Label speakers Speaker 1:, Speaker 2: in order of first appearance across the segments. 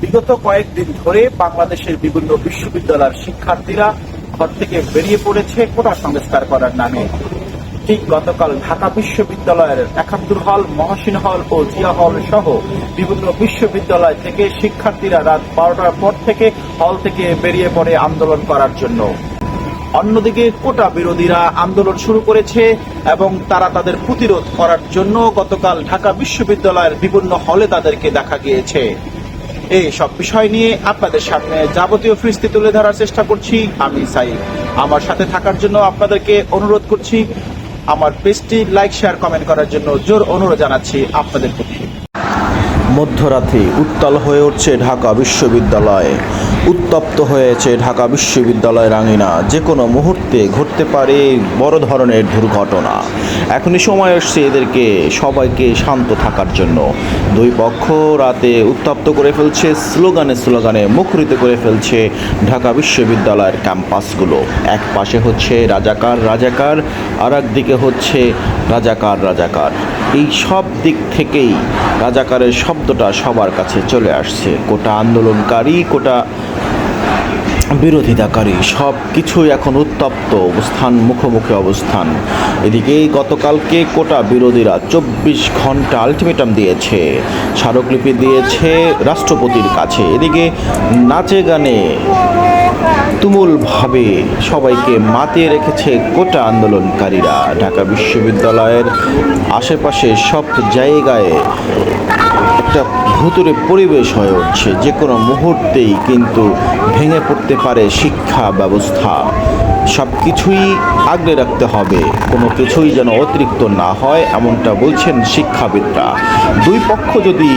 Speaker 1: বিগত কয়েকদিন ধরে বাংলাদেশের বিভিন্ন বিশ্ববিদ্যালয়ের শিক্ষার্থীরা ঘর থেকে বেরিয়ে পড়েছে কোটা সংস্কার করার নামে। ঠিক গতকাল ঢাকা বিশ্ববিদ্যালয়ের একাত্তর হল, মহসিন হল ও জিয়া হল সহ বিভিন্ন বিশ্ববিদ্যালয় থেকে শিক্ষার্থীরা রাত বারোটার পর থেকে হল থেকে বেরিয়ে পড়ে আন্দোলন করার জন্য। অন্যদিকে কোটা বিরোধীরা আন্দোলন শুরু করেছে এবং তারা তাদের প্রতিরোধ করার জন্য গতকাল ঢাকা বিশ্ববিদ্যালয়ের বিভিন্ন হলে তাদেরকে দেখা গিয়েছে। এই সব বিষয় নিয়ে আপনাদের সামনে যাবতীয় ফিস্তি তুলে ধরার চেষ্টা করছি আমি সাই আমার সাথে থাকার জন্য আপনাদেরকে অনুরোধ করছি। আমার পেজটি লাইক, শেয়ার, কমেন্ট করার জন্য জোর অনুরোধ জানাচ্ছি আপনাদের প্রতি।
Speaker 2: মধ্যরাতে উত্তাল হয়ে উঠছে ঢাকা বিশ্ববিদ্যালয়। উত্তপ্ত হয়েছে ঢাকা বিশ্ববিদ্যালয়ের আঙিনা যে কোনো মুহূর্তে ঘটতে পারে বড় ধরনের দুর্ঘটনা। এখনই সময় এসছে এদেরকে, সবাইকে শান্ত থাকার জন্য। দুই পক্ষ রাতে উত্তপ্ত করে ফেলছে, স্লোগানে স্লোগানে মুখরিত করে ফেলছে ঢাকা বিশ্ববিদ্যালয়ের ক্যাম্পাসগুলো। এক পাশে হচ্ছে রাজাকার রাজাকার আর দিকে হচ্ছে রাজাকার রাজাকার। এই সব দিক থেকেই রাজাকারের শব্দটা সবার কাছে চলে আসছে। কোটা আন্দোলনকারী, কোটা বিরোধিতাকারী, সব কিছুই এখন উত্তপ্ত, অবস্থান মুখোমুখি অবস্থান। এদিকে গতকালকে কোটা বিরোধীরা চব্বিশ ঘণ্টা আলটিমেটাম দিয়েছে। স্মারকলিপি দিয়েছে রাষ্ট্রপতির কাছে। এদিকে নাচে গানে তুমুলভাবে সবাইকে মাতিয়ে রেখেছে কোটা আন্দোলনকারীরা। ঢাকা বিশ্ববিদ্যালয়ের আশেপাশে সব জায়গায় একটা ভুতুরে পরিবেশ হয়ে উঠছে। যে কোনো মুহূর্তেই কিন্তু ভেঙে পড়তে পারে শিক্ষা ব্যবস্থা। সব কিছুই আগলে রাখতে হবে। কোনো কিছুই যেন অতিরিক্ত না হয়, এমনটা বলছেন শিক্ষাবিদরা। দুই পক্ষ যদি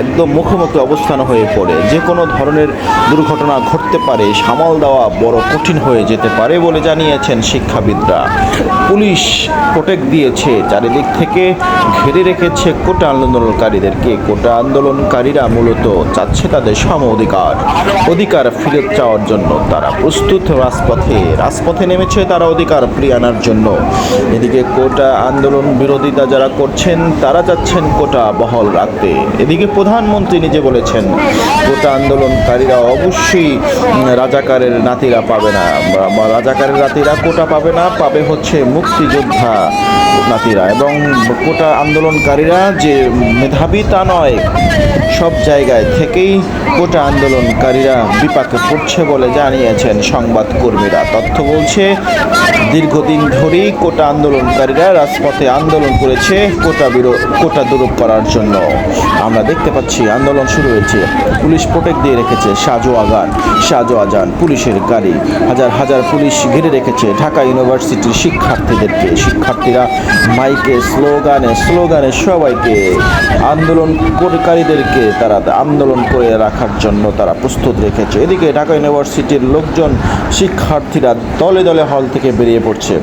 Speaker 2: একদম মুখোমুখি অবস্থান হয়ে পড়ে, যে কোনো ধরনের দুর্ঘটনা ঘটতে পারে, সামাল দেওয়া বড় কঠিন হয়ে যেতে পারে বলে জানিয়েছেন শিক্ষাবিদরা। পুলিশ প্রোটেক্ট দিয়েছে, চারিদিক থেকে ঘিরে রেখেছে কোটা আন্দোলনকারীদেরকে। কোটা আন্দোলনকারীরা মূলত চাচ্ছে তাদের সম অধিকার অধিকার ফিরে চাওয়ার জন্য। তারা প্রস্তুত রাজপথে রাজপথে নেমেছে তারা অধিকার ফিরিয়ে আনার জন্য। এদিকে কোটা আন্দোলন বিরোধিতা যারা করছেন, তারা চাচ্ছেন কোটা বহল রাখতে। এদিকে প্রধানমন্ত্রী নিজে বলেছেন, কোটা আন্দোলনকারীরা অবশ্যই রাজাকারের নাতিরা পাবে না। রাজাকারের নাতিরা কোটা পাবে না, পাবে হচ্ছে মুক্তিযোদ্ধা নাতিরা। এবং কোটা আন্দোলনকারীরা যে মেধাবী তা নয়, সব জায়গায় থেকেই কোটা আন্দোলনকারীরা বিপাকে পড়ছে বলে জানিয়েছেন সংবাদকর্মীরা। তথ্য বলছে দীর্ঘদিন ধরেই কোটা আন্দোলনকারীরা রাজপথে আন্দোলন করেছে, কোটা বিরো, কোটা দূর করার জন্য। আমরা দেখতে পাচ্ছি, আন্দোলন শুরু হয়েছে। পুলিশ প্রোটেক্ট দিয়ে রেখেছে সাজো আগান সাজো আজান পুলিশের গাড়ি। হাজার হাজার পুলিশ ঘিরে রেখেছে ঢাকা ইউনিভার্সিটির শিক্ষার্থীদেরকে। শিক্ষার্থীরা মাইকে স্লোগানে স্লোগানে সবাইকে আন্দোলনকারীদেরকে তারা আন্দোলন করে রাখার জন্য তারা প্রস্তুত রেখেছে। এদিকে ঢাকা ইউনিভার্সিটির লোকজন, শিক্ষার্থীরা দলে দলে হল থেকে বেরিয়ে পড়ছে।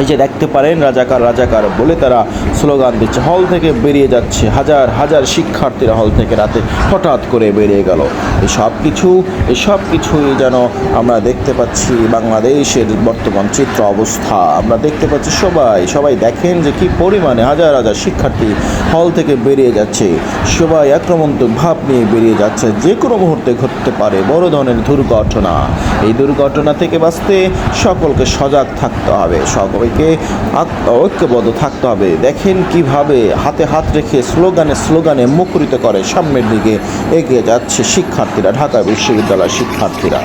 Speaker 2: এই যে দেখতে পারেন রাজাকার রাজাকার বলে তারা স্লোগান দিচ্ছে, হল থেকে বেরিয়ে যাচ্ছে, হাজার হাজার শিক্ষার্থীরা হল থেকে রাতে হঠাৎ করে বেরিয়ে গেল। এই সব কিছু এই সব কিছুই যেন আমরা দেখতে পাচ্ছি বাংলাদেশের বর্তমান চিত্র অবস্থা। আমরা দেখতে পাচ্ছি সবাই সবাই দেখেন যে কি পরিমাণে হাজার হাজার শিক্ষার্থী হল থেকে বেরিয়ে যাচ্ছে। সবাই আক্রমণাত্মক ভাব নিয়ে বেরিয়ে যাচ্ছে, যে কোনো মুহূর্তে ঘটতে পারে বড় ধরনের দুর্ঘটনা। এই দুর্ঘটনা থেকে বাঁচতে সকলকে সজাগ থাকতে হবে, সকলকে ঐক্যবদ্ধ থাকতে হবে। দেখেন কীভাবে হাতে হাত রেখে স্লোগানে স্লোগানে মুখরিত করে সামনের দিকে এগিয়ে যাচ্ছে শিক্ষার্থীরা, ঢাকা বিশ্ববিদ্যালয়ের শিক্ষার্থীরা।